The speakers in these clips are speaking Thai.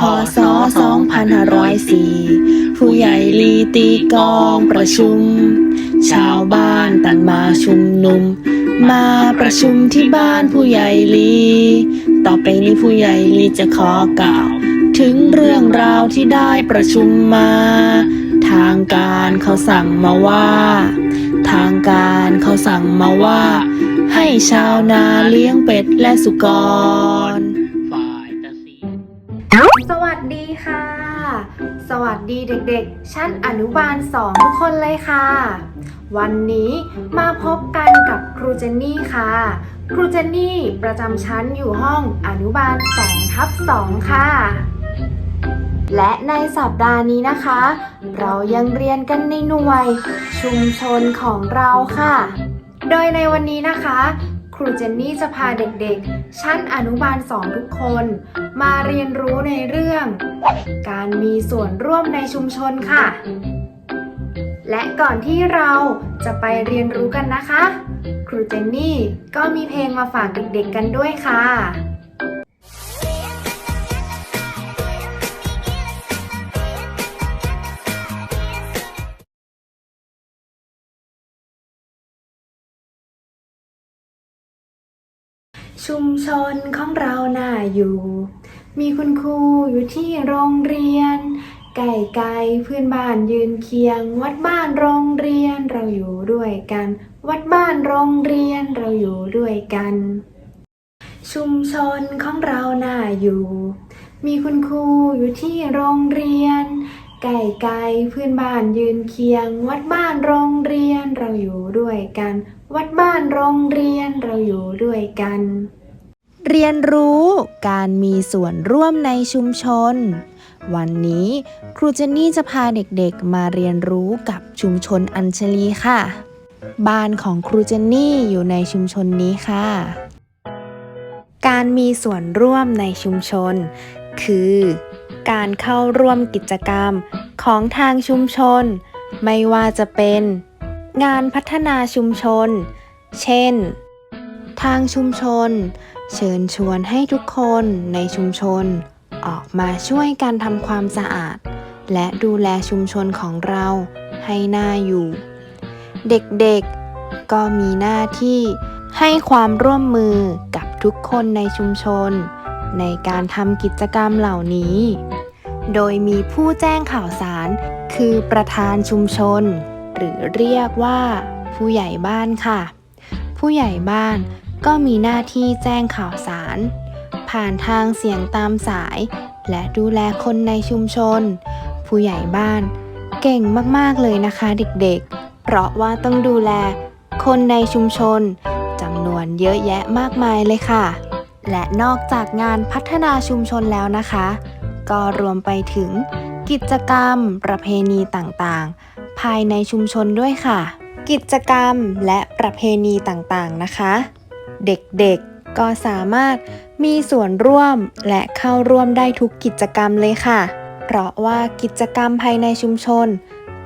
พศ 2504 ผู้ใหญ่ลีตีกองประชุม ชาวบ้านต่างมาชุมนุม มาประชุมที่บ้านผู้ใหญ่ลี ต่อไปนี้ผู้ใหญ่ลีจะขอกล่าว ถึงเรื่องราวที่ได้ประชุมมา ทางการเขาสั่งมาว่า ทางการเขาสั่งมาว่า ให้ชาวนาเลี้ยงเป็ดและสุกร ดีค่ะ สวัสดีเด็กๆ ชั้นอนุบาลสองทุกคนเลยค่ะ วันนี้มาพบกันกับครูเจนนี่ค่ะ ครูเจนนี่ประจำชั้นอยู่ห้องอนุบาล2ทับ2ค่ะ และในสัปดาห์นี้นะคะ เรายังเรียนกันในหน่วย ชุมชนของเราค่ะ โดยในวันนี้นะคะ รูเจนนี่จะพาเด็กๆ ชั้นอนุบาลสองทุกคน มาเรียนรู้ในเรื่อง การมีส่วนร่วมในชุมชนค่ะ และก่อนที่เราจะไปเรียนรู้กันนะคะ ครูเจนนี่ก็มีเพลงมาฝากเด็กๆกันด้วยค่ะ ชุมชนของเราน่าอยู่ มีคุณครูอยู่ที่โรงเรียน ไก่ไก่เพื่อนบ้านยืนเคียง วัดบ้านโรงเรียนเราอยู่ด้วยกัน วัดบ้านโรงเรียนเราอยู่ด้วยกัน ชุมชนของเราน่าอยู่ มีคุณครูอยู่ที่โรงเรียน ไก่ไก่เพื่อนบ้านยืนเคียง วัดบ้านโรงเรียนเราอยู่ด้วยกัน วัดบ้านโรงเรียนเราอยู่ด้วยกัน เรียนรู้การมีส่วนร่วมในชุมชน วันนี้ครูเจนนี่จะพาเด็กๆมาเรียนรู้กับชุมชนอัญชลีค่ะ บ้านของครูเจนนี่อยู่ในชุมชนนี้ค่ะ การมีส่วนร่วมในชุมชน คือ การเข้าร่วมกิจกรรมของทางชุมชน ไม่ว่าจะเป็น งานพัฒนาชุมชน เช่น ทางชุมชน เชิญชวนให้ทุกคนในชุมชน ออกมาช่วยกันทำความสะอาด และดูแลชุมชนของเราให้น่าอยู่ เด็กๆ ก็มีหน้าที่ให้ความร่วมมือกับทุกคนในชุมชน ในการทำกิจกรรมเหล่านี้ โดยมีผู้แจ้งข่าวสารคือประธานชุมชน หรือเรียกว่า ผู้ใหญ่บ้านค่ะ ผู้ใหญ่บ้านก็มีหน้าที่แจ้งข่าวสาร ผ่านทางเสียงตามสาย และดูแลคนในชุมชน ผู้ใหญ่บ้าน เก่งมากๆเลยนะคะเด็กๆ เพราะว่าต้องดูแลคนในชุมชนจำนวนเยอะแยะมากมายเลยค่ะ และนอกจากงานพัฒนาชุมชนแล้วนะคะ ก็รวมไปถึงกิจกรรม ประเพณีต่างๆ ภายในชุมชนด้วยค่ะ กิจกรรมและประเพณีต่างๆนะคะ เด็กๆก็สามารถมีส่วนร่วมและเข้าร่วมได้ทุกกิจกรรมเลยค่ะ เพราะว่ากิจกรรมภายในชุมชน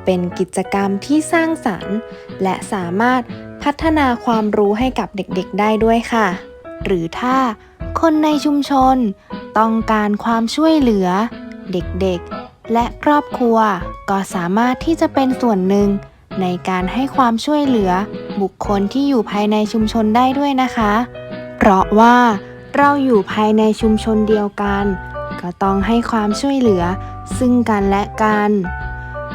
เป็นกิจกรรมที่สร้างสรรค์ และสามารถพัฒนาความรู้ให้กับเด็กๆ ได้ด้วยค่ะ หรือถ้าคนในชุมชน ต้องการความช่วยเหลือ เด็กๆ และครอบครัวก็สามารถที่จะเป็นส่วนหนึ่ง ในการให้ความช่วยเหลือ บุคคลที่อยู่ภายในชุมชนได้ด้วยนะคะ เพราะว่าเราอยู่ภายในชุมชนเดียวกัน ก็ต้องให้ความช่วยเหลือ ซึ่งกันและกัน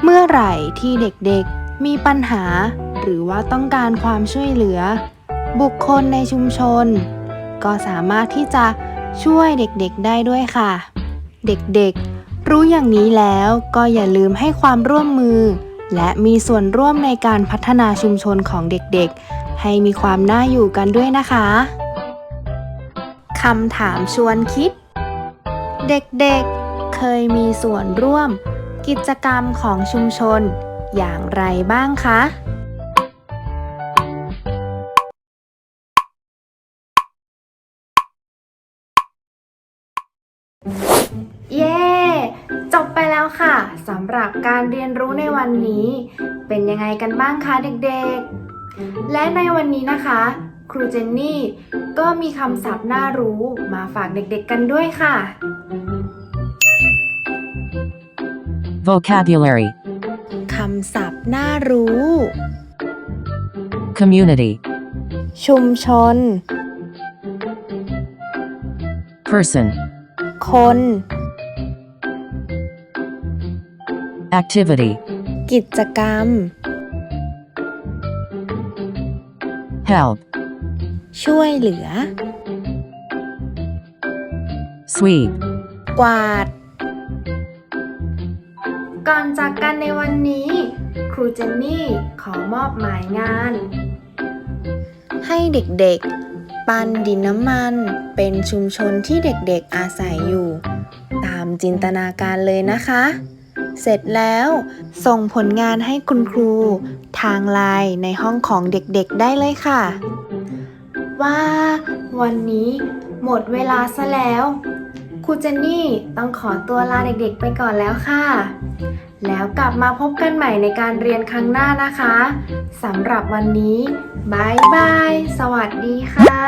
เมื่อไหร่ที่เด็กๆมีปัญหา หรือว่าต้องการความช่วยเหลือ บุคคลในชุมชน ก็สามารถที่จะช่วยเด็กๆได้ด้วยค่ะ เด็กๆ รู้อย่างนี้แล้วก็อย่าลืมให้ความร่วมมือ และมีส่วนร่วมในการพัฒนาชุมชนของเด็กๆ ให้มีความน่าอยู่กันด้วยนะคะคำถามชวนคิด เด็กๆ เคยมีส่วนร่วม กิจกรรมของชุมชนอย่างไรบ้างคะ จบไปแล้วค่ะสำหรับการเรียนรู้ในวันนี้ เป็นยังไงกันบ้างคะเด็กๆ และในวันนี้นะคะ ครูเจนนี่ก็มีคำศัพท์น่ารู้มาฝากเด็กๆกันด้วยค่ะ Vocabulary. คำศัพท์น่ารู้ Community. ชุมชน Person. คน Activity. กิจกรรม Help. ช่วยเหลือ Sweep. กวาด ก่อนจากกันในวันนี้ ครูเจนนี่ขอมอบหมายงาน ให้เด็กๆ ปั้นดินน้ำมัน เป็นชุมชนที่เด็กๆอาศัยอยู่ ตามจินตนาการเลยนะคะ เสร็จแล้ว ส่งผลงานให้คุณครู ทางไลน์ในห้องของเด็กๆได้เลยค่ะ ว่า วันนี้หมดเวลาซะแล้วครูเจนนี่ต้องขอตัวลาเด็กๆไปก่อนแล้วค่ะ แล้วกลับมาพบกันใหม่ในการเรียนครั้งหน้านะคะสำหรับวันนี้บายบาย สวัสดีค่ะ